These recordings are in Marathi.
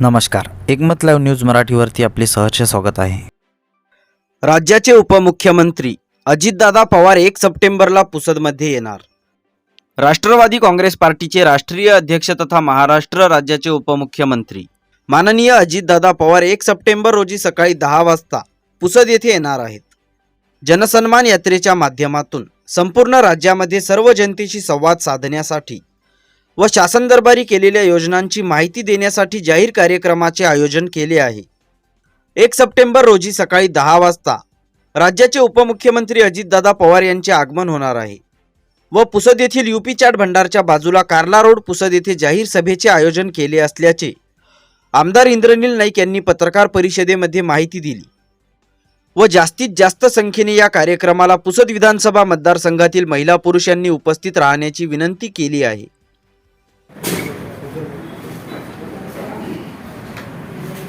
नमस्कार. एकमत लाईव्ह न्यूज मराठीवरती आपले सहर्ष स्वागत आहे. राज्याचे उपमुख्यमंत्री अजितदादा पवार एक सप्टेंबरला पुसदमध्ये येणार. राष्ट्रवादी काँग्रेस पार्टीचे राष्ट्रीय अध्यक्ष तथा महाराष्ट्र राज्याचे उपमुख्यमंत्री माननीय अजितदादा पवार एक सप्टेंबर रोजी सकाळी दहा वाजता पुसद येथे येणार आहेत. जनसन्मान यात्रेच्या माध्यमातून संपूर्ण राज्यामध्ये सर्व जनतेशी संवाद साधण्यासाठी व शासन दरबारी केलेल्या योजनांची माहिती देण्यासाठी जाहीर कार्यक्रमाचे आयोजन केले आहे. एक सप्टेंबर रोजी सकाळी दहा वाजता राज्याचे उपमुख्यमंत्री अजितदादा पवार यांचे आगमन होणार आहे व पुसद येथील युपी चाट भंडारच्या बाजूला कार्ला रोड पुसद येथे जाहीर सभेचे आयोजन केले असल्याचे आमदार इंद्रनील नाईक यांनी पत्रकार परिषदेमध्ये माहिती दिली. व जास्तीत जास्त संख्येने या कार्यक्रमाला पुसद विधानसभा मतदारसंघातील महिला पुरुषांनी उपस्थित राहण्याची विनंती केली आहे.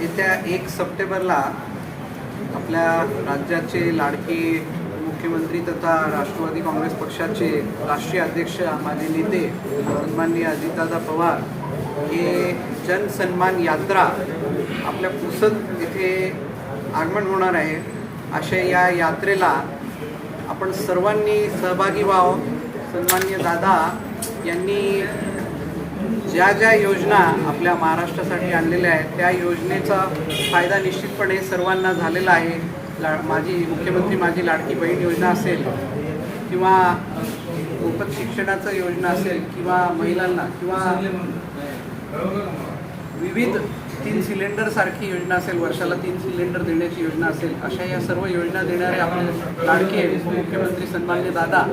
येत्या एक सप्टेंबरला आपल्या राज्याचे लाडके मुख्यमंत्री तथा राष्ट्रवादी काँग्रेस पक्षाचे राष्ट्रीय अध्यक्ष माजी नेते सन्माननीय अजितदादा पवार हे जनसन्मान यात्रा आपल्या पुसद येथे आगमन होणार आहे. अशा या यात्रेला आपण सर्वांनी सहभागी व्हावं. सन्मान्य दादा यांनी ज्या ज्या योजना आपल्या महाराष्ट्रासाठी आणलेल्या आहेत त्या योजनेचा फायदा निश्चितपणे सर्वांना झालेला आहे. ला माझी मुख्यमंत्री माझी लाडकी बहीण योजना असेल किंवा मोफत शिक्षणाचं योजना असेल किंवा महिलांना किंवा विविध तीन सिलेंडरसारखी योजना असेल वर्षाला तीन सिलेंडर देण्याची योजना असेल अशा या सर्व योजना देणारे आपले लाडके उपमुख्यमंत्री सन्मान्य दादा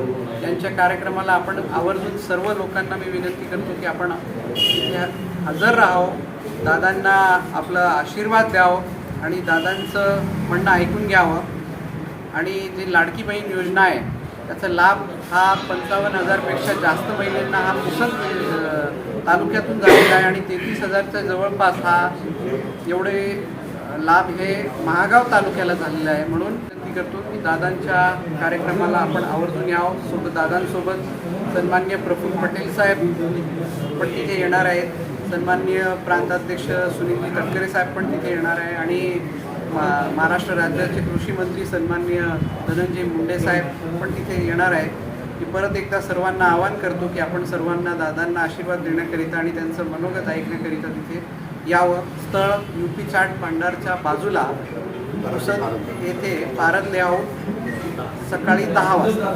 यांच्या कार्यक्रमाला आपण आवर्जून सर्व लोकांना मी विनंती करतो की आपण हजर राहावं दादांना आपला आशीर्वाद द्यावं आणि दादांचं म्हणणं ऐकून घ्यावं. आणि जी लाडकी बहीण योजना आहे त्याचा लाभ हा पंचावन्न हजारपेक्षा जास्त महिलांना हा पुसद तालुक्यातून झालेला आहे आणि तेहतीस हजारच्या जवळपास हा एवढे लाभ हे महागाव तालुक्याला झालेला आहे. म्हणून विनंती करतो की दादांच्या कार्यक्रमाला आपण आवर्जून यावं. सोबत दादांसोबत सन्मान्य प्रफुल्ल पटेल साहेब पण तिथे येणार आहेत. सन्मान्य प्रांताध्यक्ष सुनीलजी तटकरे साहेब पण तिथे येणार आहे. आणि मा- महाराष्ट्र राज्याचे कृषी मंत्री सन्माननीय धनंजय मुंडे साहेब पण तिथे येणार आहे मी परत एकदा सर्वांना आवाहन करतो की आपण सर्वांना दादांना आशीर्वाद देण्याकरिता आणि त्यांचं मनोगत ऐकण्याकरिता तिथे यावं. स्थळ यू पी चाट भांडारच्या बाजूला पुसद येथे पारद लेआउट सकाळी दहा वाजता.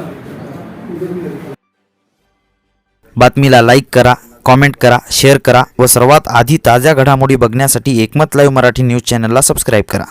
बातमीला लाईक करा कॉमेंट करा शेअर करा व सर्वात आधी ताज्या घडामोडी बघण्यासाठी एकमत लाईव्ह मराठी न्यूज चॅनलला सबस्क्राईब करा.